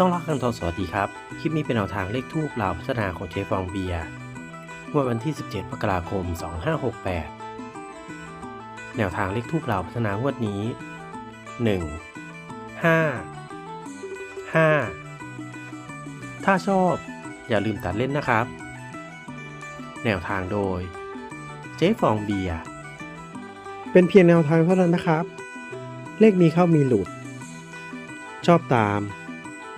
ช่องรักกันทองสวัสดีครับ คลิปนี้เป็นแนวทางเลขทูปลาวพัฒนาของเจฟองเบียร์งวดวันที่ 17มกราคม 2568 แนวทางเลขทูปลาวพัฒนางวดนี้ 1 5 5 ถ้าชอบอย่าลืมตัดเล่นนะครับ แนวทางโดย เจ๊ฟองเบียร์เป็นเพียงแนวทางเท่านั้นนะครับ เลขมีเข้ามีหลุด ชอบตาม